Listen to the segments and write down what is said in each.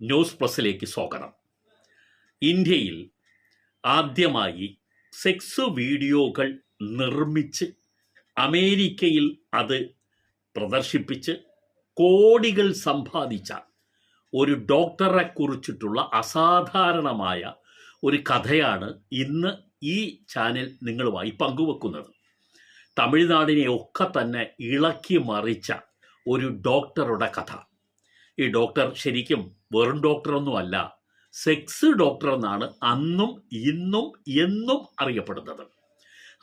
News പ്ലസിലേക്ക് സ്വാഗതം. ഇന്ത്യയിൽ ആദ്യമായി സെക്സ് വീഡിയോകൾ നിർമ്മിച്ച് അമേരിക്കയിൽ അത് പ്രദർശിപ്പിച്ച് കോടികൾ സമ്പാദിച്ച ഒരു ഡോക്ടറെ കുറിച്ചിട്ടുള്ള അസാധാരണമായ ഒരു കഥയാണ് ഇന്ന് ഈ ചാനൽ നിങ്ങളുമായി പങ്കുവെക്കുന്നത്. തമിഴ്നാടിനെ ഒക്കെ തന്നെ ഇളക്കി മറിച്ച ഒരു ഡോക്ടറുടെ കഥ. ഈ ഡോക്ടർ ശരിക്കും വെറും ഡോക്ടറൊന്നുമല്ല സെക്സ് ഡോക്ടർ എന്നാണ് അന്നും ഇന്നും എന്നും അറിയപ്പെടുന്നത്.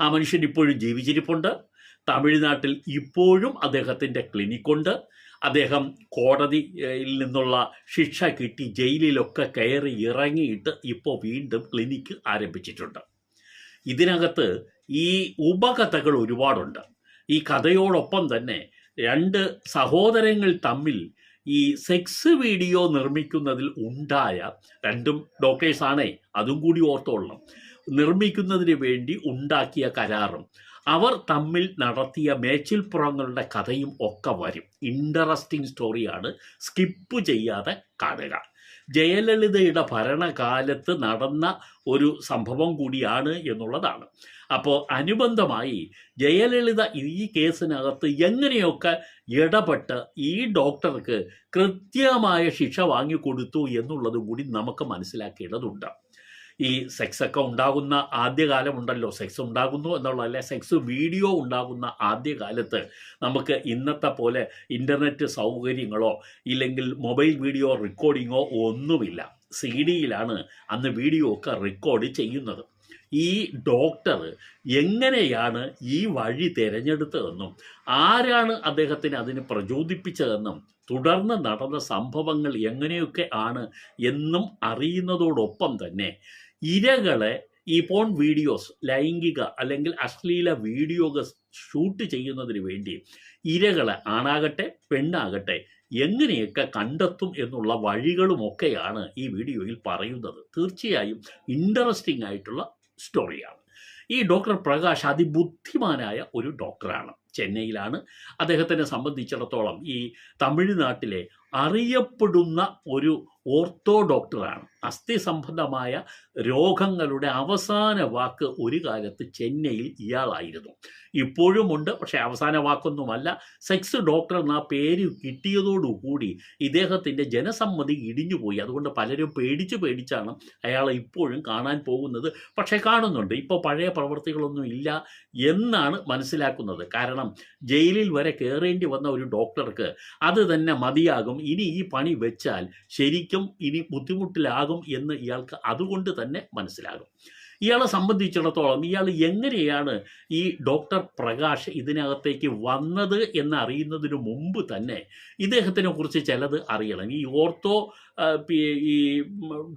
ആ മനുഷ്യൻ ഇപ്പോഴും ജീവിച്ചിരിപ്പുണ്ട്. തമിഴ്നാട്ടിൽ ഇപ്പോഴും അദ്ദേഹത്തിന്റെ ക്ലിനിക്കുണ്ട്. അദ്ദേഹം കോടതിയിൽ നിന്നുള്ള ശിക്ഷ കിട്ടി ജയിലിലൊക്കെ കയറി ഇറങ്ങിയിട്ട് ഇപ്പോൾ വീണ്ടും ക്ലിനിക്ക് ആരംഭിച്ചിട്ടുണ്ട്. ഇതിനകത്ത് ഈ ഉപകഥകൾ ഒരുപാടുണ്ട്. ഈ കഥയോടൊപ്പം തന്നെ രണ്ട് സഹോദരങ്ങൾ തമ്മിൽ ഈ സെക്സ് വീഡിയോ നിർമ്മിക്കുന്നതിൽ ഉണ്ടായ രണ്ടും ഡോക്ടേഴ്സാണേ അതും കൂടി ഓർത്തോളണം. നിർമ്മിക്കുന്നതിന് വേണ്ടി ഉണ്ടാക്കിയ കരാറും അവർ തമ്മിൽ നടത്തിയ മേച്ചിൽപ്പുറങ്ങളുടെ കഥയും ഒക്കെ വരും. ഇൻട്രസ്റ്റിംഗ് സ്റ്റോറിയാണ് സ്കിപ്പ് ചെയ്യാതെ കാണുക. ജയലളിതയുടെ ഭരണകാലത്ത് നടന്ന ഒരു സംഭവം കൂടിയാണ് എന്നുള്ളതാണ്. അപ്പോൾ അനുബന്ധമായി ജയലളിത ഈ കേസിനകത്ത് എങ്ങനെയൊക്കെ ഇടപെട്ട് ഈ ഡോക്ടർക്ക് കൃത്യമായ ശിക്ഷ വാങ്ങിക്കൊടുത്തു എന്നുള്ളതും കൂടി നമുക്ക് മനസ്സിലാക്കേണ്ടതുണ്ട്. ഈ സെക്സ് ഒക്കെ ഉണ്ടാകുന്ന ആദ്യകാലമുണ്ടല്ലോ സെക്സ് ഉണ്ടാകുന്നു എന്നുള്ളതല്ല സെക്സ് വീഡിയോ ഉണ്ടാകുന്ന ആദ്യകാലത്ത് നമുക്ക് ഇന്നത്തെ പോലെ ഇന്റർനെറ്റ് സൗകര്യങ്ങളോ ഇല്ലെങ്കിൽ മൊബൈൽ വീഡിയോ റെക്കോർഡിങ്ങോ ഒന്നുമില്ല. സി ഡിയിലാണ് അന്ന് വീഡിയോ ഒക്കെ റെക്കോർഡ് ചെയ്യുന്നത്. ഈ ഡോക്ടർ എങ്ങനെയാണ് ഈ വഴി തിരഞ്ഞെടുത്തതെന്നും ആരാണ് അദ്ദേഹത്തിന് അതിനെ പ്രചോദിപ്പിച്ചതെന്നും തുടർന്ന് നടന്ന സംഭവങ്ങൾ എങ്ങനെയൊക്കെ ആണ് എന്നും അറിയുന്നതോടൊപ്പം തന്നെ ഇരകളെ ഈ പോൺ വീഡിയോസ് ലൈംഗിക അല്ലെങ്കിൽ അശ്ലീല വീഡിയോകൾ ഷൂട്ട് ചെയ്യുന്നതിന് വേണ്ടി ഇരകളെ ആണാകട്ടെ പെണ്ണാകട്ടെ എങ്ങനെയൊക്കെ കണ്ടെത്തും എന്നുള്ള വഴികളുമൊക്കെയാണ് ഈ വീഡിയോയിൽ പറയുന്നത്. തീർച്ചയായും ഇൻട്രസ്റ്റിംഗ് ആയിട്ടുള്ള സ്റ്റോറിയാണ്. ഈ ഡോക്ടർ പ്രകാശ് അതിബുദ്ധിമാനായ ഒരു ഡോക്ടറാണ് ചെന്നൈയിലാണ്. അദ്ദേഹത്തിനെ സംബന്ധിച്ചിടത്തോളം ഈ തമിഴ്നാട്ടിലെ അറിയപ്പെടുന്ന ഒരു ഓർത്തോ ഡോക്ടറാണ്. അസ്ഥി സംബന്ധമായ രോഗങ്ങളുടെ അവസാന വാക്ക് ഒരു കാലത്ത് ചെന്നൈയിൽ ഇയാളായിരുന്നു. ഇപ്പോഴുമുണ്ട് പക്ഷേ അവസാന വാക്കൊന്നുമല്ല. സെക്സ് ഡോക്ടർ എന്ന പേര് കിട്ടിയതോടുകൂടി ഇദ്ദേഹത്തിന്റെ ജനസമ്മതി ഇടിഞ്ഞുപോയി. അതുകൊണ്ട് പലരും പേടിച്ച് പേടിച്ചാണ് അയാളെ ഇപ്പോഴും കാണാൻ പോകുന്നത്. പക്ഷേ കാണുന്നുണ്ട്. ഇപ്പോൾ പഴയ പ്രവർത്തികളൊന്നും ഇല്ല എന്നാണ് മനസ്സിലാക്കുന്നത്. കാരണം ജയിലിൽ വരെ കയറേണ്ടി വന്ന ഒരു ഡോക്ടർക്ക് അത് തന്നെ മതിയാകും. ഇനി ഈ പണി വെച്ചാൽ ശരിക്കും ഇനി ബുദ്ധിമുട്ടിലാകും എന്ന് ഇയാൾക്ക് അതുകൊണ്ട് തന്നെ മനസ്സിലാകും. ഇയാളെ സംബന്ധിച്ചിടത്തോളം ഇയാൾ എങ്ങനെയാണ് ഈ ഡോക്ടർ പ്രകാശ് ഇതിനകത്തേക്ക് വന്നത് എന്ന് അറിയുന്നതിന് മുമ്പ് തന്നെ ഇദ്ദേഹത്തിനെ കുറിച്ച് ചിലത് അറിയണം. ഈ ഓർത്തോ ഈ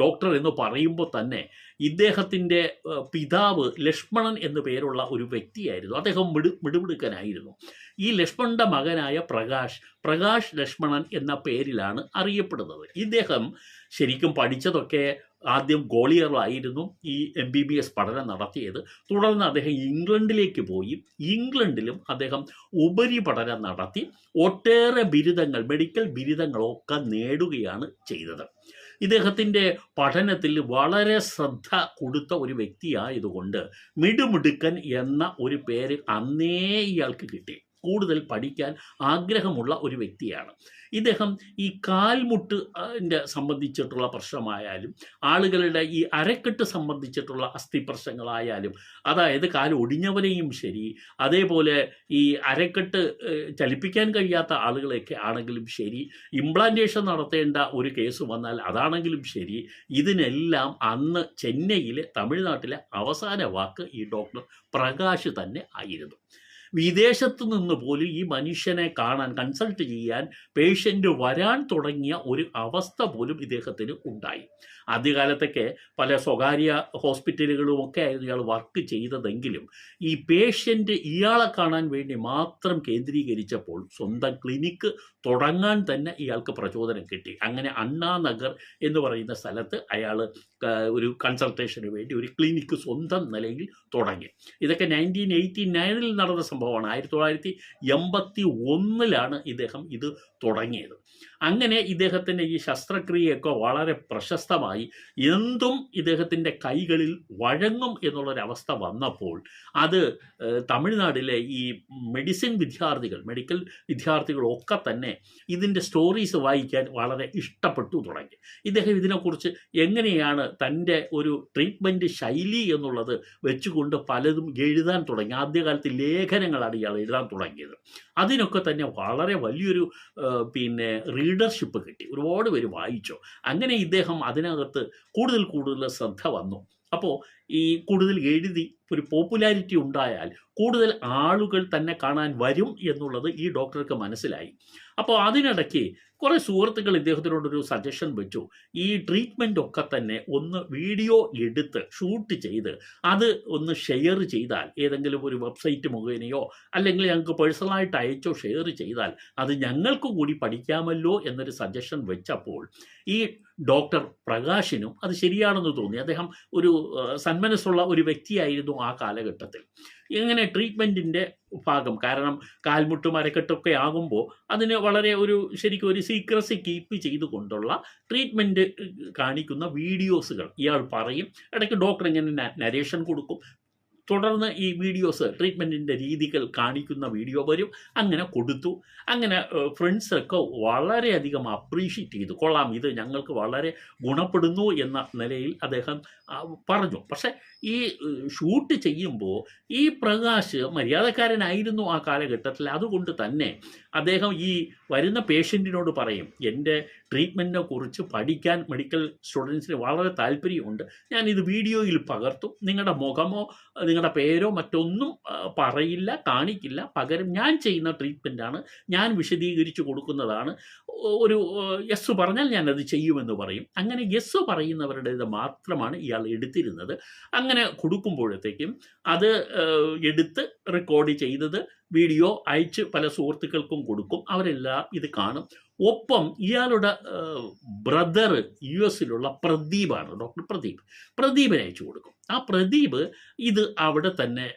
ഡോക്ടർ എന്ന് പറയുമ്പോൾ തന്നെ ഇദ്ദേഹത്തിന്റെ പിതാവ് ലക്ഷ്മണൻ എന്നു പേരുള്ള ഒരു വ്യക്തിയായിരുന്നു. അദ്ദേഹം മിടു മിടുമിടുക്കനായിരുന്നു. ഈ ലക്ഷ്മണന്റെ മകനായ പ്രകാശ് പ്രകാശ് ലക്ഷ്മണൻ എന്ന പേരിലാണ് അറിയപ്പെടുന്നത്. ഇദ്ദേഹം ശരിക്കും പഠിച്ചതൊക്കെ ആദ്യം ഗോളിയറായിരുന്നു ഈ എം ബി ബി എസ് പഠനം നടത്തിയത്. തുടർന്ന് അദ്ദേഹം ഇംഗ്ലണ്ടിലേക്ക് പോയി. ഇംഗ്ലണ്ടിലും അദ്ദേഹം ഉപരിപഠനം നടത്തി. ഒട്ടേറെ ബിരുദങ്ങൾ മെഡിക്കൽ ബിരുദങ്ങളൊക്കെ നേടുകയാണ് ചെയ്തത്. ഇദ്ദേഹത്തിന്റെ പഠനത്തിൽ വളരെ ശ്രദ്ധ കൊടുത്ത ഒരു വ്യക്തിയായതുകൊണ്ട് മിടുമിടുക്കൻ എന്ന ഒരു പേര് അന്നേ ഇയാൾക്ക് കിട്ടി. കൂടുതൽ പഠിക്കാൻ ആഗ്രഹമുള്ള ഒരു വ്യക്തിയാണ്. ഇദ്ദേഹം ഈ കാൽമുട്ട് സംബന്ധിച്ചിട്ടുള്ള പ്രശ്നമായാലും ആളുകളുടെ ഈ അരക്കെട്ട് സംബന്ധിച്ചിട്ടുള്ള അസ്ഥി പ്രശ്നങ്ങളായാലും അതായത് കാൽ ഒടിഞ്ഞവരെയും ശരി അതേപോലെ ഈ അരക്കെട്ട് ചലിപ്പിക്കാൻ കഴിയാത്ത ആളുകളെയൊക്കെ ആണെങ്കിലും ശരി ഇംപ്ലാന്റേഷൻ നടത്തേണ്ട ഒരു കേസ് വന്നാൽ അതാണെങ്കിലും ശരി ഇതിനെല്ലാം അന്ന് ചെന്നൈയിലെ തമിഴ്നാട്ടിലെ അവസാന വാക്ക് ഈ ഡോക്ടർ പ്രകാശ് തന്നെ ആയിരുന്നു. വിദേശത്ത് നിന്ന് പോലും ഈ മനുഷ്യനെ കാണാൻ കൺസൾട്ട് ചെയ്യാൻ പേഷ്യന്റ് വരാൻ തുടങ്ങിയ ഒരു അവസ്ഥ പോലും ഇദ്ദേഹത്തിന് ഉണ്ടായി. ആദ്യകാലത്തൊക്കെ പല സ്വകാര്യ ഹോസ്പിറ്റലുകളും ഒക്കെ ആയിരുന്നു ഇയാൾ വർക്ക് ചെയ്തതെങ്കിലും ഈ പേഷ്യന്റ് ഇയാളെ കാണാൻ വേണ്ടി മാത്രം കേന്ദ്രീകരിച്ചപ്പോൾ സ്വന്തം ക്ലിനിക്ക് തുടങ്ങാൻ തന്നെ ഇയാൾക്ക് പ്രചോദനം കിട്ടി. അങ്ങനെ അണ്ണാനഗർ എന്ന് പറയുന്ന സ്ഥലത്ത് അയാൾ ഒരു കൺസൾട്ടേഷന് വേണ്ടി ഒരു ക്ലിനിക്ക് സ്വന്തം നിലയിൽ തുടങ്ങി. ഇതൊക്കെ നയന്റീൻ എയ്റ്റി നയനിൽ നടന്ന സംഭവമാണ്. ആയിരത്തി തൊള്ളായിരത്തി എൺപത്തി ഒന്നിലാണ് ഇദ്ദേഹം ഇത് തുടങ്ങിയത്. അങ്ങനെ ഇദ്ദേഹത്തിന്റെ ഈ ശസ്ത്രക്രിയയൊക്കെ വളരെ പ്രശസ്തമായി. എന്തും ഇദ്ദേഹത്തിന്റെ കൈകളിൽ വഴങ്ങും എന്നുള്ളൊരവസ്ഥ വന്നപ്പോൾ അത് തമിഴ്നാട്ടിലെ ഈ മെഡിസിൻ വിദ്യാർത്ഥികൾ മെഡിക്കൽ വിദ്യാർത്ഥികളൊക്കെ തന്നെ ഇതിന്റെ സ്റ്റോറീസ് വായിക്കാൻ വളരെ ഇഷ്ടപ്പെട്ടു തുടങ്ങി. ഇദ്ദേഹം ഇതിനെക്കുറിച്ച് എങ്ങനെയാണ് തന്റെ ഒരു ട്രീറ്റ്മെന്റ് ശൈലി എന്നുള്ളത് വെച്ചുകൊണ്ട് പലതും എഴുതാൻ തുടങ്ങി. ആദ്യകാലത്ത് ലേഖനങ്ങളാണ് ഇയാൾ എഴുതാൻ തുടങ്ങിയത്. അതിനൊക്കെ തന്നെ വളരെ വലിയൊരു പിന്നെ പിന്നെ റീഡർഷിപ്പ് കിട്ടി. ഒരുപാട് പേര് വായിച്ചു. അങ്ങനെ ഇദ്ദേഹം അതിനകത്ത് കൂടുതൽ കൂടുതൽ ശ്രദ്ധ വന്നു. അപ്പോൾ ഈ കൂടുതൽ എഴുതി ഒരു പോപ്പുലാരിറ്റി ഉണ്ടായാൽ കൂടുതൽ ആളുകൾ തന്നെ കാണാൻ വരും എന്നുള്ളത് ഈ ഡോക്ടർക്ക് മനസ്സിലായി. അപ്പോൾ അതിനിടയ്ക്ക് കുറേ സുഹൃത്തുക്കൾ ഇദ്ദേഹത്തിനോടൊരു സജഷൻ വെച്ചു. ഈ ട്രീറ്റ്മെന്റ് ഒക്കെ തന്നെ ഒന്ന് വീഡിയോ എടുത്ത് ഷൂട്ട് ചെയ്ത് അത് ഒന്ന് ഷെയർ ചെയ്താൽ ഏതെങ്കിലും ഒരു വെബ്സൈറ്റ് മുഖേനയോ അല്ലെങ്കിൽ ഞങ്ങൾക്ക് പേഴ്സണലായിട്ട് അയച്ചോ ഷെയർ ചെയ്താൽ അത് ഞങ്ങൾക്ക് കൂടി പഠിക്കാമല്ലോ എന്നൊരു സജഷൻ വെച്ചപ്പോൾ ഈ ഡോക്ടർ പ്രകാശിനും അത് ശരിയാണെന്ന് തോന്നി. അദ്ദേഹം ഒരു സന്മനസ്സുള്ള ഒരു വ്യക്തിയായിരുന്നു ആ കാലഘട്ടത്തിൽ. ഇങ്ങനെ ട്രീറ്റ്മെന്റിന്റെ ഭാഗം? കാരണം കാൽമുട്ട് മരക്കെട്ടൊക്കെ ആകുമ്പോൾ അതിന് വളരെ ഒരു ശരിക്കും ഒരു സീക്രസി കീപ്പ് ചെയ്തുകൊണ്ടുള്ള ട്രീറ്റ്മെന്റ് കാണിക്കുന്ന വീഡിയോസുകൾ ഇയാൾ പറയും. ഇടയ്ക്ക് ഡോക്ടർ ഇങ്ങനെ നരേഷൻ കൊടുക്കും. തുടർന്ന് ഈ വീഡിയോസ് ട്രീറ്റ്മെന്റിന്റെ രീതികൾ കാണിക്കുന്ന വീഡിയോ വരും. അങ്ങനെ കൊടുത്തു. അങ്ങനെ ഫ്രണ്ട്സൊക്കെ വളരെയധികം അപ്രീഷിയേറ്റ് ചെയ്തു. കൊള്ളാം ഇത് ഞങ്ങൾക്ക് വളരെ ഗുണപ്പെടുന്നു എന്ന നിലയിൽ അദ്ദേഹം പറഞ്ഞു. പക്ഷേ ഈ ഷൂട്ട് ചെയ്യുമ്പോൾ ഈ പ്രകാശ് മര്യാദക്കാരനായിരുന്നു ആ കാലഘട്ടത്തിൽ. അതുകൊണ്ട് തന്നെ അദ്ദേഹം ഈ വരുന്ന പേഷ്യന്റിനോട് പറയും എന്റെ ട്രീറ്റ്മെന്റിനെ കുറിച്ച് പഠിക്കാൻ മെഡിക്കൽ സ്റ്റുഡൻസിന് വളരെ താല്പര്യമുണ്ട്. ഞാൻ ഇത് വീഡിയോയിൽ പകർത്തും. നിങ്ങളുടെ മുഖമോ നിങ്ങളുടെ പേരോ മറ്റൊന്നും പറയില്ല കാണിക്കില്ല. പകരം ഞാൻ ചെയ്യുന്ന ട്രീറ്റ്മെന്റാണ് ഞാൻ വിശദീകരിച്ചു കൊടുക്കുന്നതാണ്. ഒരു യെസ് പറഞ്ഞാൽ ഞാനത് ചെയ്യുമെന്ന് പറയും. അങ്ങനെ യെസ് പറയുന്നവരുടേത് മാത്രമാണ് ഇയാൾ എടുത്തിരുന്നത്. അങ്ങനെ കൊടുക്കുമ്പോഴത്തേക്കും അത് എടുത്ത് റെക്കോർഡ് ചെയ്തത് വീഡിയോ അയച്ച് പല സുഹൃത്തുക്കൾക്കും കൊടുക്കും. അവരെല്ലാം ഇത് കാണും. ഒപ്പം ഇയാളുടെ ബ്രദർ യു എസിലുള്ള പ്രദീപാണ് ഡോക്ടർ പ്രദീപ്. പ്രദീപിനെ അയച്ചു കൊടുക്കും. ആ പ്രദീപ് ഇത് അവിടെ തന്നെ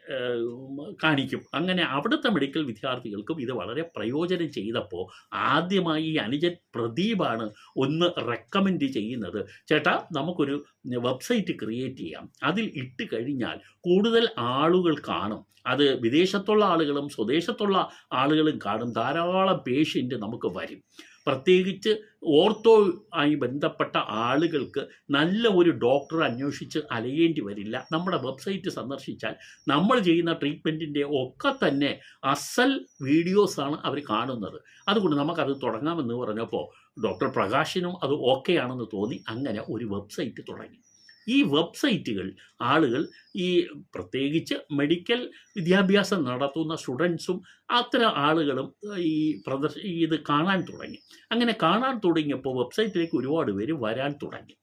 കാണിക്കും. അങ്ങനെ അവിടുത്തെ മെഡിക്കൽ വിദ്യാർത്ഥികൾക്കും ഇത് വളരെ പ്രയോജനം ചെയ്തപ്പോൾ ആദ്യമായി ഈ അനുജൻ പ്രദീപാണ് ഒന്ന് റെക്കമെൻഡ് ചെയ്യുന്നത്. ചേട്ടാ നമുക്കൊരു വെബ്സൈറ്റ് ക്രിയേറ്റ് ചെയ്യാം. അതിൽ ഇട്ട് കഴിഞ്ഞാൽ കൂടുതൽ ആളുകൾ കാണും. അത് വിദേശത്തുള്ള ആളുകളും സ്വദേശത്തുള്ള ആളുകളും കാണും. ധാരാളം പേഷ്യന്റ് നമുക്ക് വരും. പ്രത്യേകിച്ച് ഓർത്തോ ആയി ബന്ധപ്പെട്ട ആളുകൾക്ക് നല്ല ഒരു ഡോക്ടർ അന്വേഷിച്ച് അലയേണ്ടി വരില്ല. നമ്മുടെ വെബ്സൈറ്റ് സന്ദർശിച്ചാൽ നമ്മൾ ചെയ്യുന്ന ട്രീറ്റ്മെന്റിന്റെ ഒക്കെ തന്നെ അസൽ വീഡിയോസാണ് അവർ കാണുന്നത്. അതുകൊണ്ട് നമുക്കത് തുടങ്ങാമെന്ന് പറഞ്ഞപ്പോൾ ഡോക്ടർ പ്രകാശിനും അത് ഓക്കെ ആണെന്ന് തോന്നി. അങ്ങനെ ഒരു വെബ്സൈറ്റ് തുടങ്ങി. ഈ വെബ്സൈറ്റുകൾ ആളുകൾ ഈ പ്രത്യേകിച്ച് മെഡിക്കൽ വിദ്യാഭ്യാസം നടത്തുന്ന സ്റ്റുഡൻസും അത്തരം ആളുകളും ഈ പ്രദർശ ഇത് കാണാൻ തുടങ്ങി. അങ്ങനെ കാണാൻ തുടങ്ങിയപ്പോൾ വെബ്സൈറ്റിലേക്ക് ഒരുപാട് പേര് വരാൻ തുടങ്ങി.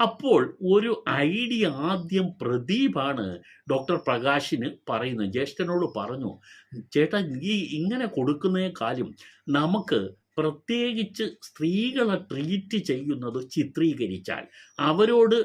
അപ്പോൾ ഒരു ഐഡിയ ആദ്യം പ്രദീപാണ് ഡോക്ടർ പ്രകാശിന് പറയുന്നത്. ജ്യേഷ്ഠനോട് പറഞ്ഞു ചേട്ടാ ഈ ഇങ്ങനെ കൊടുക്കുന്നതിനേക്കാളും നമുക്ക് പ്രത്യേകിച്ച് സ്ത്രീകളെ ട്രീറ്റ് ചെയ്യുന്നത് ചിത്രീകരിച്ചാൽ അവരോട്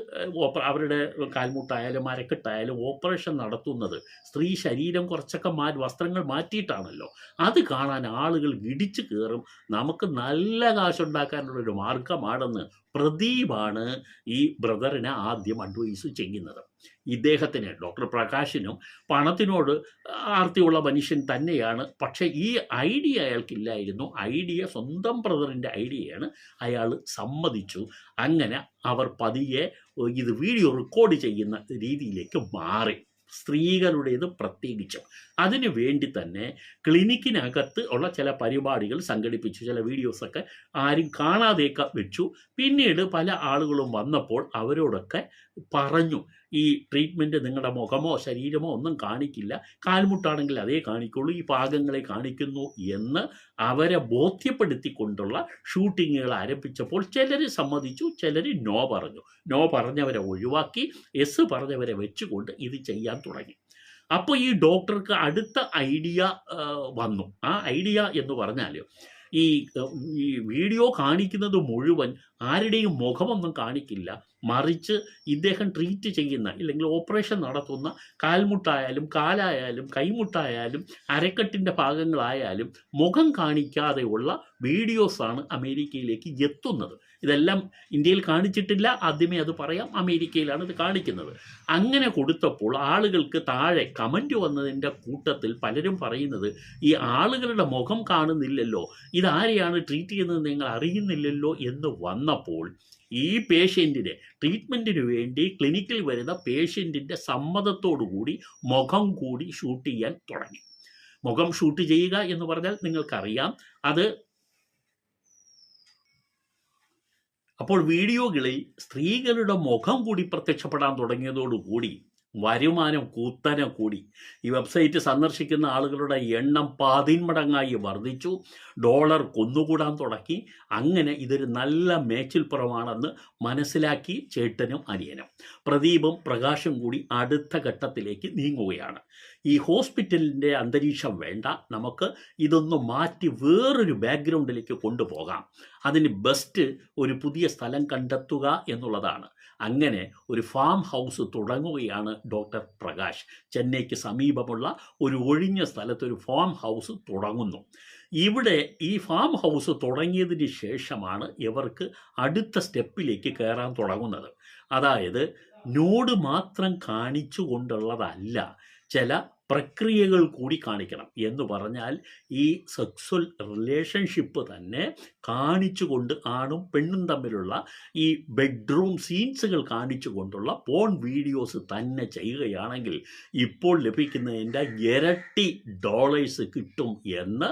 അവരുടെ കാൽമുട്ടായാലും അരക്കെട്ടായാലും ഓപ്പറേഷൻ നടത്തുന്നത് സ്ത്രീ ശരീരം കുറച്ചൊക്കെ മാറ്റി വസ്ത്രങ്ങൾ മാറ്റിയിട്ടാണല്ലോ. അത് കാണാൻ ആളുകൾ ഇടിച്ചു കയറും. നമുക്ക് നല്ല കാശുണ്ടാക്കാനുള്ളൊരു മാർഗമാണെന്ന് പ്രദീപാണ് ഈ ബ്രദറിനെ ആദ്യം അഡ്വൈസ് ചെയ്യുന്നത്. ഇദ്ദേഹത്തിന് ഡോക്ടർ പ്രകാശിനും പണത്തിനോട് ആർത്തിയുള്ള മനുഷ്യൻ തന്നെയാണ്. പക്ഷേ ഈ ഐഡിയ അയാൾക്കില്ലായിരുന്നു. ഐഡിയ സ്വന്തം ബ്രദറിന്റെ ഐഡിയയാണ്. അയാൾ സമ്മതിച്ചു. അങ്ങനെ അവർ പതിയെ ഇത് വീഡിയോ റെക്കോർഡ് ചെയ്യുന്ന രീതിയിലേക്ക് മാറി. സ്ത്രീകളുടേത് പ്രത്യേകിച്ചും. അതിനു വേണ്ടി തന്നെ ക്ലിനിക്കിനകത്ത് ഉള്ള ചില പരിപാടികൾ സംഘടിപ്പിച്ചു. ചില വീഡിയോസൊക്കെ ആരും കാണാതെയൊക്കെ വെച്ചു. പിന്നീട് പല ആളുകളും വന്നപ്പോൾ അവരോടൊക്കെ പറഞ്ഞു. ഈ ട്രീറ്റ്മെന്റ് നിങ്ങളുടെ മുഖമോ ശരീരമോ ഒന്നും കാണിക്കില്ല. കാൽമുട്ടാണെങ്കിൽ അതേ കാണിക്കുള്ളൂ ഈ പാകങ്ങളെ കാണിക്കുന്നു എന്ന് അവരെ ബോധ്യപ്പെടുത്തിക്കൊണ്ടുള്ള ഷൂട്ടിങ്ങുകൾ ആരംഭിച്ചപ്പോൾ ചിലർ സമ്മതിച്ചു ചിലർ നോ പറഞ്ഞു. നോ പറഞ്ഞവരെ ഒഴിവാക്കി എസ് പറഞ്ഞവരെ വെച്ചുകൊണ്ട് ഇത് ചെയ്യാൻ തുടങ്ങി. അപ്പോൾ ഈ ഡോക്ടർക്ക് അടുത്ത ഐഡിയ വന്നു. ആ ഐഡിയ എന്ന് പറഞ്ഞാൽ ഈ ഈ വീഡിയോ കാണിക്കുന്നത് മുഴുവൻ ആരുടെയും മുഖമൊന്നും കാണിക്കില്ല. മറിച്ച് ഇദ്ദേഹം ട്രീറ്റ് ചെയ്യുന്ന ഇല്ലെങ്കിൽ ഓപ്പറേഷൻ നടത്തുന്ന കാൽമുട്ടായാലും കാലായാലും കൈമുട്ടായാലും അരക്കെട്ടിന്റെ ഭാഗങ്ങളായാലും മുഖം കാണിക്കാതെയുള്ള വീഡിയോസാണ് അമേരിക്കയിലേക്ക് എത്തുന്നത്. ഇതെല്ലാം ഇന്ത്യയിൽ കാണിച്ചിട്ടില്ല. ആദ്യമേ അത് പറയാം. അമേരിക്കയിലാണ് ഇത് കാണിക്കുന്നത്. അങ്ങനെ കൊടുത്തപ്പോൾ ആളുകൾക്ക് താഴെ കമന്റ് വന്നതിന്റെ കൂട്ടത്തിൽ പലരും പറയുന്നത് ഈ ആളുകളുടെ മുഖം കാണുന്നില്ലല്ലോ. ഇതാരെയാണ് ട്രീറ്റ് ചെയ്യുന്നത് നിങ്ങൾ അറിയുന്നില്ലല്ലോ? എന്ന് വന്നപ്പോൾ ഈ പേഷ്യന്റിനെ ട്രീറ്റ്മെന്റിന് വേണ്ടി ക്ലിനിക്കിൽ വരുന്ന പേഷ്യന്റിന്റെ സമ്മതത്തോടു കൂടി മുഖം കൂടി ഷൂട്ട് ചെയ്യാൻ തുടങ്ങി. മുഖം ഷൂട്ട് ചെയ്യുക എന്ന് പറഞ്ഞാൽ നിങ്ങൾക്കറിയാം. അത് അപ്പോൾ വീഡിയോകളിൽ സ്ത്രീകളുടെ മുഖം കൂടി പ്രത്യക്ഷപ്പെടാൻ തുടങ്ങിയതോടുകൂടി വരുമാനം കുത്തനെ കൂടി. ഈ വെബ്സൈറ്റ് സന്ദർശിക്കുന്ന ആളുകളുടെ എണ്ണം പതിന്മടങ്ങായി വർദ്ധിച്ചു. ഡോളർ കൊന്നുകൂടാൻ തുടങ്ങി. അങ്ങനെ ഇതൊരു നല്ല മേച്ചിൽപ്പുറമാണെന്ന് മനസ്സിലാക്കി ചേട്ടനും അനിയനും. പ്രദീപും പ്രകാശും കൂടി അടുത്ത ഘട്ടത്തിലേക്ക് നീങ്ങുകയാണ്. ഈ ഹോസ്പിറ്റലിന്റെ അന്തരീക്ഷം വേണ്ട. നമുക്ക് ഇതൊന്ന് മാറ്റി വേറൊരു ബാക്ക്ഗ്രൗണ്ടിലേക്ക് കൊണ്ടുപോകാം. അതിന് ബെസ്റ്റ് ഒരു പുതിയ സ്ഥലം കണ്ടെത്തുക എന്നുള്ളതാണ്. അങ്ങനെ ഒരു ഫാം ഹൗസ് തുടങ്ങുകയാണ് ഡോക്ടർ പ്രകാശ്. ചെന്നൈക്ക് സമീപമുള്ള ഒരു ഒഴിഞ്ഞ സ്ഥലത്ത് ഒരു ഫാം ഹൗസ് തുടങ്ങുന്നു. ഇവിടെ ഈ ഫാം ഹൗസ് തുടങ്ങിയതിന് ശേഷമാണ് ഇവർക്ക് അടുത്ത സ്റ്റെപ്പിലേക്ക് കയറാൻ തുടങ്ങുന്നത്. അതായത് നോട് മാത്രം കാണിച്ചു കൊണ്ടുള്ളതല്ല ചില പ്രക്രിയകൾ കൂടി കാണിക്കണം. എന്ന് പറഞ്ഞാൽ ഈ സെക്സ്വൽ റിലേഷൻഷിപ്പ് തന്നെ കാണിച്ചുകൊണ്ട് ആണും പെണ്ണും തമ്മിലുള്ള ഈ ബെഡ്റൂം സീൻസുകൾ കാണിച്ചുകൊണ്ടുള്ള പോൺ വീഡിയോസ് തന്നെ ചെയ്യുകയാണെങ്കിൽ ഇപ്പോൾ ലഭിക്കുന്നതിന്റെ ഇരട്ടി ഡോളേഴ്സ് കിട്ടും എന്ന്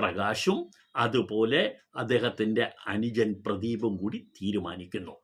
പ്രകാശും അതുപോലെ അദ്ദേഹത്തിന്റെ അനുജൻ പ്രദീപും കൂടി തീരുമാനിക്കുന്നു.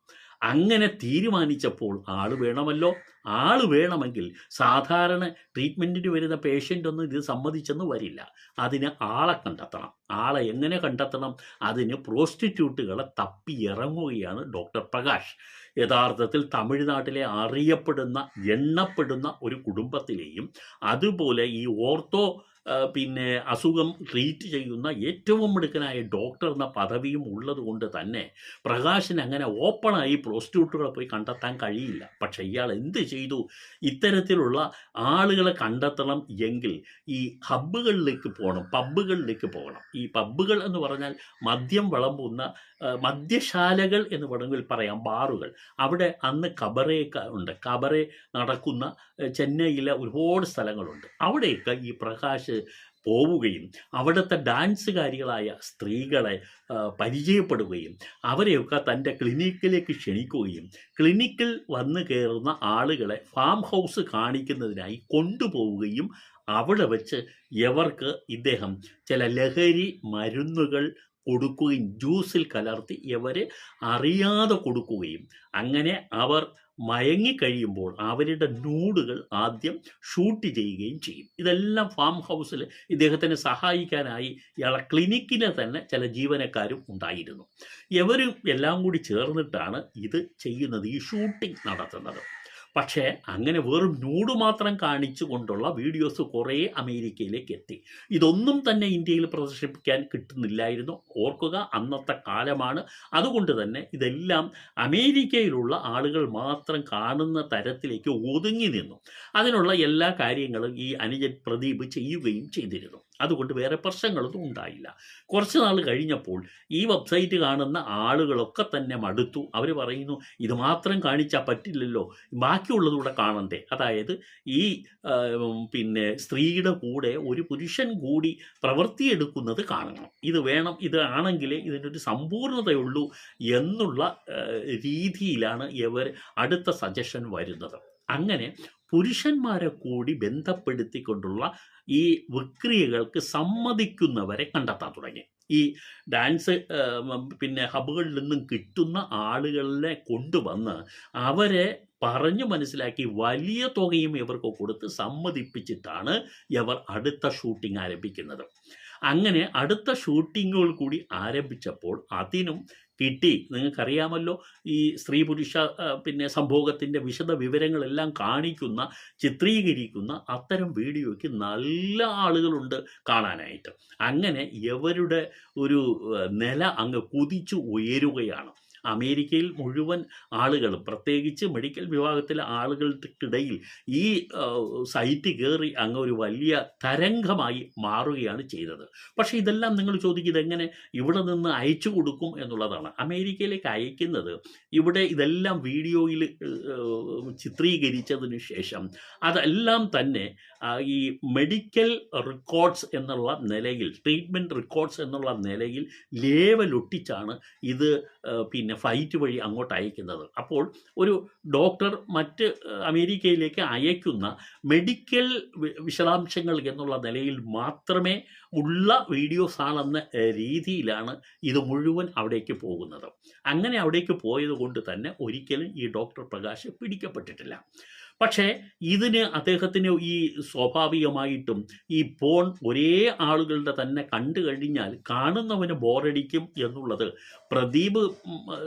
അങ്ങനെ തീരുമാനിച്ചപ്പോൾ ആൾ വേണമല്ലോ? ആൾ വേണമെങ്കിൽ സാധാരണ ട്രീറ്റ്മെന്റിന് വരുന്ന പേഷ്യന്റ് ഒന്നും ഇത് സമ്മതിച്ചെന്ന് വരില്ല. അതിന് ആളെ കണ്ടെത്തണം. ആളെ എങ്ങനെ കണ്ടെത്തണം? അതിന് പ്രോസ്റ്റിറ്റ്യൂട്ടുകളെ തപ്പി ഇറങ്ങുകയാണ് ഡോക്ടർ പ്രകാശ്. യഥാർത്ഥത്തിൽ തമിഴ്നാട്ടിലെ അറിയപ്പെടുന്ന എണ്ണപ്പെടുന്ന ഒരു കുടുംബത്തിലെയും അതുപോലെ ഈ ഓർത്തോ പിന്നെ അസുഖം ട്രീറ്റ് ചെയ്യുന്ന ഏറ്റവും മിടുക്കനായ ഡോക്ടർ എന്ന പദവിയും ഉള്ളത് കൊണ്ട് തന്നെ പ്രകാശിന് അങ്ങനെ ഓപ്പണായി പ്രോസ്റ്റിറ്റ്യൂട്ടുകളെ പോയി കണ്ടെത്താൻ കഴിയില്ല. പക്ഷെ ഇയാൾ എന്ത് ചെയ്തു? ഇത്തരത്തിലുള്ള ആളുകളെ കണ്ടെത്തണം എങ്കിൽ ഈ ഹബ്ബുകളിലേക്ക് പോകണം പബ്ബുകളിലേക്ക് പോകണം. ഈ പബ്ബുകൾ എന്ന് പറഞ്ഞാൽ മദ്യം വിളമ്പുന്ന മദ്യശാലകൾ എന്ന് വേണമെങ്കിൽ പറയാം ബാറുകൾ അവിടെ അന്ന് കബറയൊക്കെ ഉണ്ട്. കബറേ നടക്കുന്ന ചെന്നൈയിലെ ഒരുപാട് സ്ഥലങ്ങളുണ്ട്. അവിടെയൊക്കെ ഈ പ്രകാശ് പോവുകയും അവിടുത്തെ ഡാൻസുകാരികളായ സ്ത്രീകളെ പരിചയപ്പെടുകയും അവരെയൊക്കെ തന്റെ ക്ലിനിക്കിലേക്ക് ക്ഷണിക്കുകയും ക്ലിനിക്കിൽ വന്നു കയറുന്ന ആളുകളെ ഫാം ഹൗസ് കാണിക്കുന്നതിനായി കൊണ്ടുപോവുകയും അവിടെ വച്ച് ഇവർക്ക് ഇദ്ദേഹം ചില ലഹരി മരുന്നുകൾ കൊടുക്കുകയും ജ്യൂസിൽ കലർത്തി ഇവരെ അറിയാതെ കൊടുക്കുകയും. അങ്ങനെ അവർ മയങ്ങിക്കഴിയുമ്പോൾ അവരുടെ നൂടുകൾ ആദ്യം ഷൂട്ട് ചെയ്യുകയും ചെയ്യും. ഇതെല്ലാം ഫാം ഹൗസിൽ ഇദ്ദേഹത്തിനെ സഹായിക്കാനായി ഇയാളെ ക്ലിനിക്കിന് തന്നെ ചില ജീവനക്കാരും ഉണ്ടായിരുന്നു. ഇവരും എല്ലാം കൂടി ചേർന്നിട്ടാണ് ഇത് ചെയ്യുന്നത് ഈ ഷൂട്ടിംഗ് നടത്തുന്നത്. പക്ഷേ അങ്ങനെ വെറും നൂട് മാത്രം കാണിച്ചു കൊണ്ടുള്ള വീഡിയോസ് കുറേ അമേരിക്കയിലേക്ക് എത്തി. ഇതൊന്നും തന്നെ ഇന്ത്യയിൽ പ്രദർശിപ്പിക്കാൻ കിട്ടുന്നില്ലായിരുന്നു. ഓർക്കുക അന്നത്തെ കാലമാണ്. അതുകൊണ്ട് തന്നെ ഇതെല്ലാം അമേരിക്കയിലുള്ള ആളുകൾ മാത്രം കാണുന്ന തരത്തിലേക്ക് ഒതുങ്ങി നിന്നു. അതിനുള്ള എല്ലാ കാര്യങ്ങളും ഈ അനുജൻ പ്രദീപ് ചെയ്യുകയും ചെയ്തിരുന്നു. അതുകൊണ്ട് വേറെ പ്രശ്നങ്ങളൊന്നും ഉണ്ടായില്ല. കുറച്ച് നാൾ കഴിഞ്ഞപ്പോൾ ഈ വെബ്സൈറ്റ് കാണുന്ന ആളുകളൊക്കെ തന്നെ മടുത്തു. അവർ പറയുന്നു ഇത് മാത്രം കാണിച്ചാൽ പറ്റില്ലല്ലോ. ബാക്കിയുള്ളതുകൂടെ കാണണ്ടേ? അതായത് ഈ പിന്നെ സ്ത്രീയുടെ കൂടെ ഒരു പുരുഷൻ കൂടി പ്രവൃത്തിയെടുക്കുന്നത് കാണണം. ഇത് വേണം ഇതാണെങ്കിലേ ഇതിനൊരു സമ്പൂർണതയുള്ളൂ എന്നുള്ള രീതിയിലാണ് ഇവർ അടുത്ത സജഷൻ വരുന്നത്. അങ്ങനെ പുരുഷന്മാരെ കൂടി ബന്ധപ്പെടുത്തിക്കൊണ്ടുള്ള ഈ വിക്രിയകൾക്ക് സമ്മതിക്കുന്നവരെ കണ്ടെത്താൻ തുടങ്ങി. ഈ ഡാൻസ് പിന്നെ ഹബുകളിൽ നിന്നും കിട്ടുന്ന ആളുകളെ കൊണ്ടുവന്ന് അവരെ പറഞ്ഞു മനസ്സിലാക്കി വലിയ തുകയും ഇവർക്ക് കൊടുത്ത് സമ്മതിപ്പിച്ചിട്ടാണ് ഇവർ അടുത്ത ഷൂട്ടിംഗ് ആരംഭിക്കുന്നത്. അങ്ങനെ അടുത്ത ഷൂട്ടിങ്ങുകൾ കൂടി ആരംഭിച്ചപ്പോൾ അതിനും കിട്ടി. നിങ്ങൾക്കറിയാമല്ലോ ഈ സ്ത്രീ പുരുഷ പിന്നെ സംഭോഗത്തിന്റെ വിശദ വിവരങ്ങളെല്ലാം കാണിക്കുന്ന ചിത്രീകരിക്കുന്ന അത്തരം വീഡിയോയ്ക്ക് നല്ല ആളുകളുണ്ട് കാണാനായിട്ട്. അങ്ങനെ എവരുടെ ഒരു നില അങ്ങ് കുതിച്ചു ഉയരുകയാണ്. അമേരിക്കയിൽ മുഴുവൻ ആളുകളും പ്രത്യേകിച്ച് മെഡിക്കൽ വിഭാഗത്തിലെ ആളുകൾക്കിടയിൽ ഈ സൈറ്റ് കയറി അങ്ങ് ഒരു വലിയ തരംഗമായി മാറുകയാണ് ചെയ്തത്. പക്ഷേ ഇതെല്ലാം നിങ്ങൾ ചോദിക്കും ഇതെങ്ങനെ ഇവിടെ നിന്ന് അയച്ചു കൊടുക്കും എന്നുള്ളതാണ്. അമേരിക്കയിലേക്ക് അയക്കുന്നത് ഇവിടെ ഇതെല്ലാം വീഡിയോയിൽ ചിത്രീകരിച്ചതിന് ശേഷം അതെല്ലാം തന്നെ ഈ മെഡിക്കൽ റെക്കോർഡ്സ് എന്നുള്ള നിലയിൽ ട്രീറ്റ്മെന്റ് റെക്കോർഡ്സ് എന്നുള്ള നിലയിൽ ലേവലൊട്ടിച്ചാണ് ഇത് പിന്നെ ഫ്ലൈറ്റ് വഴി അങ്ങോട്ട് അയക്കുന്നത്. അപ്പോൾ ഒരു ഡോക്ടർ മറ്റ് അമേരിക്കയിലേക്ക് അയക്കുന്ന മെഡിക്കൽ വിശദാംശങ്ങൾ എന്നുള്ള നിലയിൽ മാത്രമേ ഉള്ള വീഡിയോസ് ആണെന്ന രീതിയിലാണ് ഇത് മുഴുവൻ അവിടേക്ക് പോകുന്നത്. അങ്ങനെ അവിടേക്ക് പോയത് കൊണ്ട് തന്നെ ഒരിക്കലും ഈ ഡോക്ടർ പ്രകാശ് പിടിക്കപ്പെട്ടിട്ടില്ല. പക്ഷേ ഇതിന് അദ്ദേഹത്തിന് ഈ സ്വാഭാവികമായിട്ടും ഈ പോൺ ഒരേ ആളുകളുടെ തന്നെ കണ്ടു കഴിഞ്ഞാൽ കാണുന്നവന് ബോറടിക്കും എന്നുള്ളത് പ്രദീപ്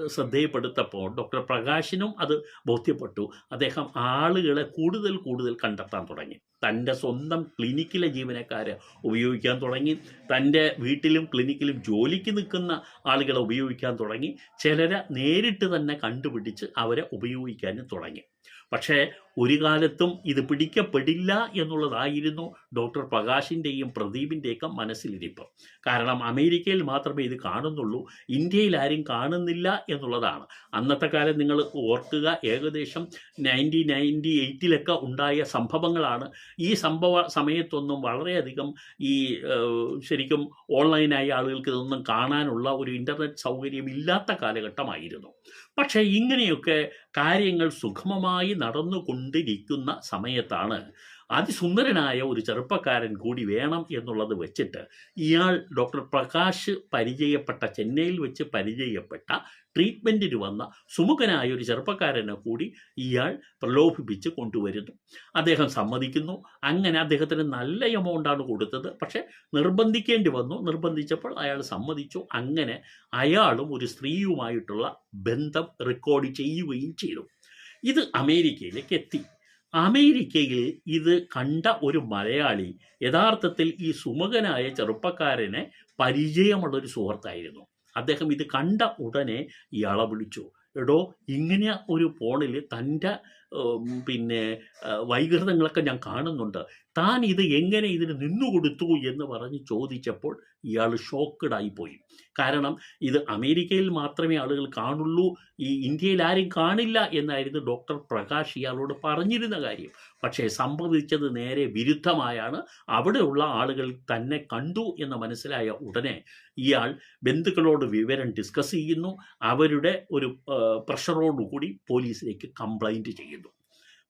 ശ്രദ്ധയപ്പെടുത്തപ്പോൾ ഡോക്ടർ പ്രകാശിനും അത് ബോധ്യപ്പെട്ടു. അദ്ദേഹം ആളുകളെ കൂടുതൽ കൂടുതൽ കണ്ടെത്താൻ തുടങ്ങി. തന്റെ സ്വന്തം ക്ലിനിക്കിലെ ജീവനക്കാരെ ഉപയോഗിക്കാൻ തുടങ്ങി. തന്റെ വീട്ടിലും ക്ലിനിക്കിലും ജോലിക്ക് നിൽക്കുന്ന ആളുകളെ ഉപയോഗിക്കാൻ തുടങ്ങി. ചിലരെ നേരിട്ട് തന്നെ കണ്ടുപിടിച്ച് അവരെ ഉപയോഗിക്കാനും തുടങ്ങി. പക്ഷേ ഒരു കാലത്തും ഇത് പിടിക്കപ്പെടില്ല എന്നുള്ളതായിരുന്നു ഡോക്ടർ പ്രകാശിന്റെയും പ്രദീപിന്റെയൊക്കെ മനസ്സിലിരിപ്പ്. കാരണം അമേരിക്കയിൽ മാത്രമേ ഇത് കാണുന്നുള്ളൂ ഇന്ത്യയിൽ ആരും കാണുന്നില്ല എന്നുള്ളതാണ്. അന്നത്തെ കാലം നിങ്ങൾ ഓർക്കുക ഏകദേശം നയന്റീൻ നയന്റി എയ്റ്റിലൊക്കെ ഉണ്ടായ സംഭവങ്ങളാണ്. ഈ സംഭവ സമയത്തൊന്നും വളരെയധികം ഈ ശരിക്കും ഓൺലൈനായി ആളുകൾക്ക് ഇതൊന്നും കാണാനുള്ള ഒരു ഇന്റർനെറ്റ് സൗകര്യം ഇല്ലാത്ത കാലഘട്ടമായിരുന്നു. പക്ഷേ ഇങ്ങനെയൊക്കെ കാര്യങ്ങൾ സുഗമമായി നടന്നുകൊണ്ടിരിക്കുന്ന സമയത്താണ് അതിസുന്ദരനായ ഒരു ചെറുപ്പക്കാരൻ കൂടി വേണം എന്നുള്ളത് വെച്ചിട്ട് ഇയാൾ ഡോക്ടർ പ്രകാശ് പരിചയപ്പെട്ട ചെന്നൈയിൽ വെച്ച് പരിചയപ്പെട്ട ട്രീറ്റ്മെന്റിന് വന്ന സുമുഖനായ ഒരു ചെറുപ്പക്കാരനെ കൂടി ഇയാൾ പ്രലോഭിപ്പിച്ച് കൊണ്ടുവരുന്നു. അദ്ദേഹം സമ്മതിക്കുന്നു. അങ്ങനെ അദ്ദേഹത്തിന് നല്ല എമൗണ്ടാണ് കൊടുത്തത്. പക്ഷേ നിർബന്ധിക്കേണ്ടി വന്നു. നിർബന്ധിച്ചപ്പോൾ അയാൾ സമ്മതിച്ചു. അങ്ങനെ അയാളും ഒരു സ്ത്രീയുമായിട്ടുള്ള ബന്ധം റെക്കോർഡ് ചെയ്യുകയും ചെയ്തു. ഇത് അമേരിക്കയിലേക്ക് എത്തി. അമേരിക്കയിൽ ഇത് കണ്ട ഒരു മലയാളി യഥാർത്ഥത്തിൽ ഈ സുമുഖനായ ചെറുപ്പക്കാരനെ പരിചയമുള്ള ഒരു സുഹൃത്തായിരുന്നു. അദ്ദേഹം ഇത് കണ്ട ഉടനെ ഇയാളെ വിളിച്ചു. എടോ ഇങ്ങനെ ഒരു ഫോണിൽ തന്റെ പിന്നെ വൈകൃതങ്ങളൊക്കെ ഞാൻ കാണുന്നുണ്ട്. താൻ ഇത് എങ്ങനെ ഇതിന് നിന്നുകൊടുത്തു എന്ന് പറഞ്ഞ് ചോദിച്ചപ്പോൾ ഇയാൾ ഷോക്കഡായി പോയി. കാരണം ഇത് അമേരിക്കയിൽ മാത്രമേ ആളുകൾ കാണുള്ളൂ ഈ ഇന്ത്യയിൽ ആരും കാണില്ല എന്നായിരുന്നു ഡോക്ടർ പ്രകാശ് ഇയാളോട് പറഞ്ഞിരുന്ന കാര്യം. പക്ഷേ സംഭവിച്ചത് നേരെ വിരുദ്ധമായാണ്. അവിടെയുള്ള ആളുകൾ തന്നെ കണ്ടു എന്ന് മനസ്സിലായ ഉടനെ ഇയാൾ ബന്ധുക്കളോട് വിവരം ഡിസ്കസ് ചെയ്യുന്നു. അവരുടെ ഒരു പ്രഷറോടുകൂടി പോലീസിലേക്ക് കംപ്ലൈന്റ് ചെയ്യുന്നു.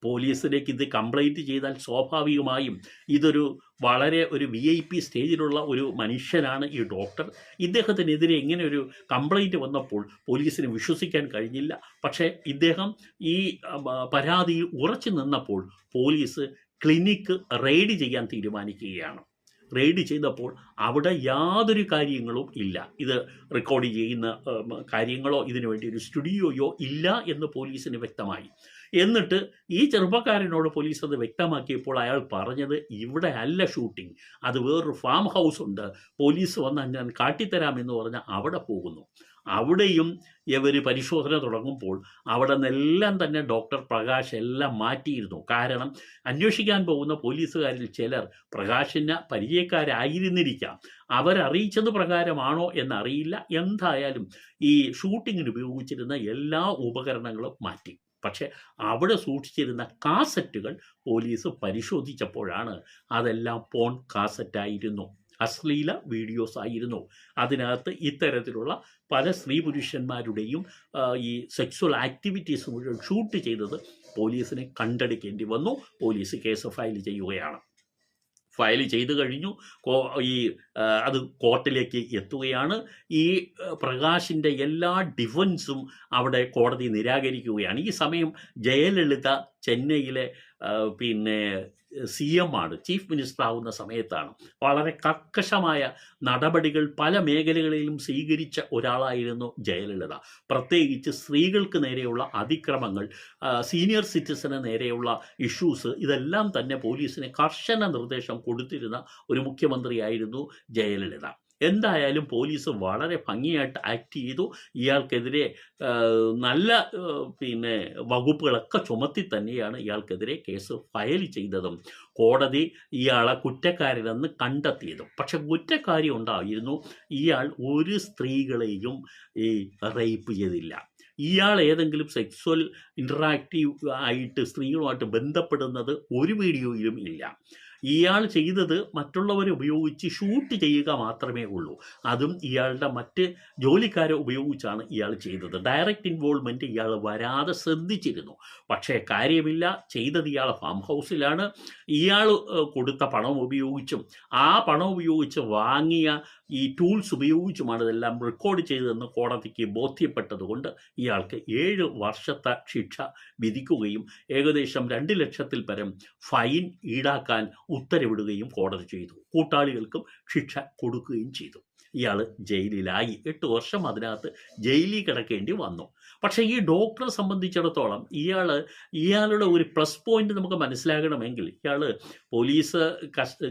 പോലീസിലേക്ക് ഇത് കംപ്ലൈന്റ് ചെയ്താൽ സ്വാഭാവികമായും ഇതൊരു വളരെ ഒരു വി ഐ പി സ്റ്റേജിലുള്ള ഒരു മനുഷ്യനാണ് ഈ ഡോക്ടർ. ഇദ്ദേഹത്തിനെതിരെ ഇങ്ങനെ ഒരു കംപ്ലൈന്റ് വന്നപ്പോൾ പോലീസിന് വിശ്വസിക്കാൻ കഴിഞ്ഞില്ല. പക്ഷേ ഇദ്ദേഹം ഈ പരാതി പരാതിയിൽ ഉറച്ചു നിന്നപ്പോൾ പോലീസ് ക്ലിനിക്ക് റെയ്ഡ് ചെയ്യാൻ തീരുമാനിക്കുകയാണ്. റെയ്ഡ് ചെയ്തപ്പോൾ അവിടെ യാതൊരു കാര്യങ്ങളും ഇല്ല. ഇത് റെക്കോർഡ് ചെയ്യുന്ന കാര്യങ്ങളോ ഇതിനു വേണ്ടി ഒരു സ്റ്റുഡിയോയോ ഇല്ല എന്ന് പോലീസിന് വ്യക്തമായി. എന്നിട്ട് ഈ ചെറുപ്പക്കാരനോട് പോലീസ് അത് വ്യക്തമാക്കിയപ്പോൾ അയാൾ പറഞ്ഞത് ഇവിടെ അല്ല ഷൂട്ടിംഗ് അത് വേറൊരു ഫാം ഹൗസ് ഉണ്ട്. പോലീസ് വന്നാൽ ഞാൻ കാട്ടിത്തരാമെന്ന് പറഞ്ഞ് അവിടെ പോകുന്നു. അവിടെയും ഇവർ പരിശോധന തുടങ്ങുമ്പോൾ അവിടെ നിന്നെല്ലാം തന്നെ ഡോക്ടർ പ്രകാശ് എല്ലാം മാറ്റിയിരുന്നു. കാരണം അന്വേഷിക്കാൻ പോകുന്ന പോലീസുകാരിൽ ചിലർ പ്രകാശിന് പരിചയക്കാരായിരുന്നിരിക്കാം. അവരറിയിച്ചത് പ്രകാരമാണോ എന്നറിയില്ല. എന്തായാലും ഈ ഷൂട്ടിങ്ങിന് ഉപയോഗിച്ചിരുന്ന എല്ലാ ഉപകരണങ്ങളും മാറ്റി. പക്ഷേ അവിടെ സൂക്ഷിച്ചിരുന്ന കാസറ്റുകൾ പോലീസ് പരിശോധിച്ചപ്പോഴാണ് അതെല്ലാം പോൺ കാസറ്റായിരുന്നു. അശ്ലീല വീഡിയോസ് ആയിരുന്നു. അതിനകത്ത് ഇത്തരത്തിലുള്ള പല സ്ത്രീ പുരുഷന്മാരുടെയും ഈ സെക്സ്വൽ ആക്ടിവിറ്റീസ് മുഴുവൻ ഷൂട്ട് ചെയ്തത് പോലീസിനെ കണ്ടെടുക്കേണ്ടി വന്നു. പോലീസ് കേസ് ഫയൽ ചെയ്യുകയാണ്. ഫയൽ ചെയ്തു കഴിഞ്ഞു. ഈ അത് കോർട്ടിലേക്ക് എത്തുകയാണ്. ഈ പ്രകാശിന്റെ എല്ലാ ഡിഫൻസും അവിടെ കോടതി നിരാകരിക്കുകയാണ്. ഈ സമയം ജയലളിത ചെന്നൈയിലെ പിന്നെ സി എം ആണ് ചീഫ് മിനിസ്റ്റർ ആവുന്ന സമയത്താണ്. വളരെ കർക്കശമായ നടപടികൾ പല മേഖലകളിലും സ്വീകരിച്ച ഒരാളായിരുന്നു ജയലളിത. പ്രത്യേകിച്ച് സ്ത്രീകൾക്ക് നേരെയുള്ള അതിക്രമങ്ങൾ സീനിയർ സിറ്റിസന് നേരെയുള്ള ഇഷ്യൂസ് ഇതെല്ലാം തന്നെ പോലീസിന് കർശന നിർദ്ദേശം കൊടുത്തിരുന്ന ഒരു മുഖ്യമന്ത്രിയായിരുന്നു ജയലളിത. എന്തായാലും പോലീസ് വളരെ ഭംഗിയായിട്ട് ആക്ട് ചെയ്തു. ഇയാൾക്കെതിരെ നല്ല പിന്നെ വകുപ്പുകളൊക്കെ ചുമത്തി തന്നെയാണ് ഇയാൾക്കെതിരെ കേസ് ഫയൽ ചെയ്തതും. കോടതി ഇയാളെ കുറ്റക്കാരനെന്ന് കണ്ടെത്തിയതും. പക്ഷെ കുറ്റക്കാരി ഉണ്ടായിരുന്നു. ഇയാൾ ഒരു സ്ത്രീകളെയും ഈ റേപ്പ് ചെയ്തില്ല. ഇയാൾ ഏതെങ്കിലും സെക്സ്വൽ ഇന്ററാക്റ്റീവ് ആയിട്ട് സ്ത്രീകളുമായിട്ട് ബന്ധപ്പെടുന്നത് ഒരു വീഡിയോയിലും ഇല്ല. ഇയാൾ ചെയ്തത് മറ്റുള്ളവരെ ഉപയോഗിച്ച് ഷൂട്ട് ചെയ്യുക മാത്രമേ ഉള്ളൂ. അതും ഇയാളുടെ മറ്റ് ജോലിക്കാരെ ഉപയോഗിച്ചാണ് ഇയാൾ ചെയ്തത്. ഡയറക്റ്റ് ഇൻവോൾവ്മെന്റ് ഇയാൾ വരാതെ ശ്രദ്ധിച്ചിരുന്നു. പക്ഷേ കാര്യമില്ല ചെയ്തത് ഇയാൾ ഫാം ഹൗസിലാണ് ഇയാൾ കൊടുത്ത പണം ഉപയോഗിച്ചും ആ പണം ഉപയോഗിച്ച് വാങ്ങിയ ഈ ടൂൾസ് ഉപയോഗിച്ചുമാണ് ഇതെല്ലാം റെക്കോർഡ് ചെയ്തതെന്ന് കോടതിക്ക് ബോധ്യപ്പെട്ടതുകൊണ്ട് ഇയാൾക്ക് ഏഴ് വർഷത്തെ ശിക്ഷ വിധിക്കുകയും ഏകദേശം രണ്ട് ലക്ഷത്തിൽ പരം ഫൈൻ ഈടാക്കാൻ ഉത്തരവിടുകയും കോടതി ചെയ്തു. കൂട്ടാളികൾക്കും ശിക്ഷ കൊടുക്കുകയും ചെയ്തു. ഇയാൾ ജയിലിലായി. എട്ട് വർഷം അതിനകത്ത് ജയിലിൽ കിടക്കേണ്ടി വന്നു. പക്ഷേ ഈ ഡോക്ടറെ സംബന്ധിച്ചിടത്തോളം ഇയാൾ ഇയാളുടെ ഒരു പ്ലസ് പോയിന്റ് നമുക്ക് മനസ്സിലാകണമെങ്കിൽ ഇയാൾ പോലീസ്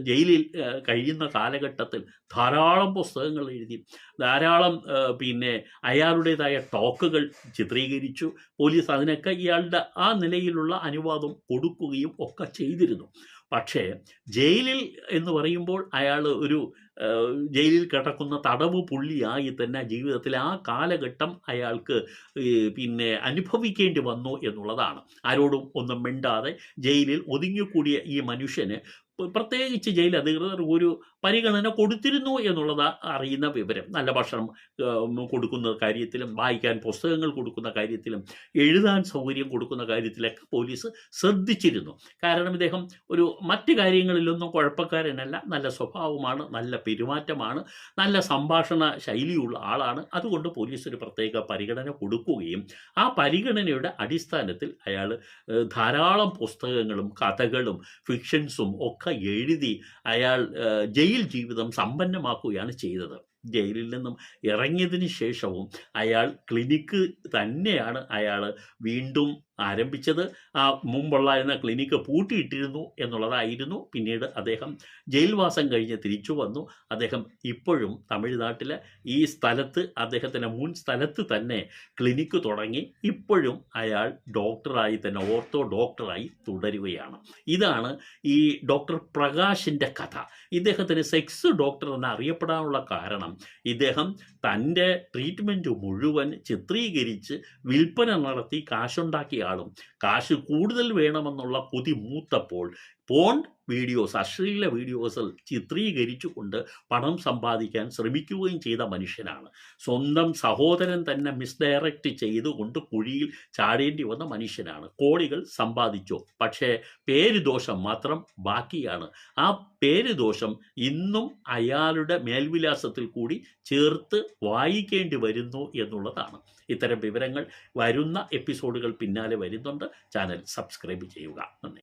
ജയിലിൽ കഴിയുന്ന കാലഘട്ടത്തിൽ ധാരാളം പുസ്തകങ്ങൾ എഴുതി ധാരാളം പിന്നെ അയാളുടേതായ ടോക്കുകൾ ചിത്രീകരിച്ചു പോലീസ് അതിനൊക്കെ ഇയാളുടെ ആ നിലയിലുള്ള അനുവാദം കൊടുക്കുകയും ഒക്കെ ചെയ്തിരുന്നു. പക്ഷേ ജയിലിൽ എന്ന് പറയുമ്പോൾ അയാൾ ഒരു ജയിലിൽ കിടക്കുന്ന തടവ് പുള്ളിയായി തന്നെ ജീവിതത്തിൽ ആ കാലഘട്ടം അയാൾക്ക് പിന്നെ അനുഭവിക്കേണ്ടി വന്നു എന്നുള്ളതാണ്. ആരോടും ഒന്നും മിണ്ടാതെ ജയിലിൽ ഒതുങ്ങിക്കൂടിയ ഈ മനുഷ്യന് പ്രത്യേകിച്ച് ജയിൽ അധികൃതർ ഒരു പരിഗണന കൊടുത്തിരുന്നു എന്നുള്ളത് അറിയുന്ന വിവരം. നല്ല ഭക്ഷണം കൊടുക്കുന്ന കാര്യത്തിലും വായിക്കാൻ പുസ്തകങ്ങൾ കൊടുക്കുന്ന കാര്യത്തിലും എഴുതാൻ സൗകര്യം കൊടുക്കുന്ന കാര്യത്തിലൊക്കെ പോലീസ് ശ്രദ്ധിച്ചിരുന്നു. കാരണം ഇദ്ദേഹം ഒരു മറ്റ് കാര്യങ്ങളിലൊന്നും കുഴപ്പക്കാരനല്ല. നല്ല സ്വഭാവമാണ് നല്ല പെരുമാറ്റമാണ് നല്ല സംഭാഷണ ശൈലിയുള്ള ആളാണ്. അതുകൊണ്ട് പോലീസ് ഒരു പ്രത്യേക പരിഗണന കൊടുക്കുകയും ആ പരിഗണനയുടെ അടിസ്ഥാനത്തിൽ അയാൾ ധാരാളം പുസ്തകങ്ങളും കഥകളും ഫിക്ഷൻസും ഒക്കെ എഴുതി അയാൾ ഏഹ്, ജയിൽ ജീവിതം സമ്പന്നമാക്കുകയാണ് ചെയ്തത്. ജയിലിൽ നിന്നും ഇറങ്ങിയതിന് ശേഷവും അയാൾ ക്ലിനിക്ക് തന്നെയാണ് അയാൾ വീണ്ടും ആരംഭിച്ചത്. ആ മുമ്പുള്ളായിരുന്ന ക്ലിനിക്ക് പൂട്ടിയിട്ടിരുന്നു എന്നുള്ളതായിരുന്നു. പിന്നീട് അദ്ദേഹം ജയിൽവാസം കഴിഞ്ഞ് തിരിച്ചു വന്നു. അദ്ദേഹം ഇപ്പോഴും തമിഴ്നാട്ടിലെ ഈ സ്ഥലത്ത് അദ്ദേഹത്തിന്റെ മുൻ സ്ഥലത്ത് തന്നെ ക്ലിനിക്ക് തുടങ്ങി. ഇപ്പോഴും അയാൾ ഡോക്ടറായി തന്നെ ഓർത്തോ ഡോക്ടറായി തുടരുകയാണ്. ഇതാണ് ഈ ഡോക്ടർ പ്രകാശിന്റെ കഥ. ഇദ്ദേഹത്തിന് സെക്സ് ഡോക്ടർ എന്ന് അറിയപ്പെടാനുള്ള കാരണം ഇദ്ദേഹം തന്റെ ട്രീറ്റ്മെന്റ് മുഴുവൻ ചിത്രീകരിച്ച് വിൽപ്പന നടത്തി കാശുണ്ടാക്കിയ ആളും കാശ് കൂടുതൽ വേണമെന്നുള്ള കൊതി മൂത്തപ്പോൾ പോൺ വീഡിയോസ് അശ്ലീല വീഡിയോസിൽ ചിത്രീകരിച്ചുകൊണ്ട് പണം സമ്പാദിക്കാൻ ശ്രമിക്കുകയും ചെയ്ത മനുഷ്യനാണ്. സ്വന്തം സഹോദരൻ തന്നെ മിസ്ഡയറക്റ്റ് ചെയ്തുകൊണ്ട് കുഴിയിൽ ചാടേണ്ടി വന്ന മനുഷ്യനാണ്. കോടികൾ സമ്പാദിച്ചു. പക്ഷേ പേര് ദോഷം മാത്രം ബാക്കിയാണ്. ആ പേര് ദോഷം ഇന്നും അയാളുടെ മേൽവിലാസത്തിൽ കൂടി ചേർത്ത് വായിക്കേണ്ടി വരുന്നു എന്നുള്ളതാണ്. ഇത്തരം വിവരങ്ങൾ വരുന്ന എപ്പിസോഡുകൾ പിന്നാലെ വരുന്നുണ്ട്. ചാനൽ സബ്സ്ക്രൈബ് ചെയ്യുക. നന്ദി.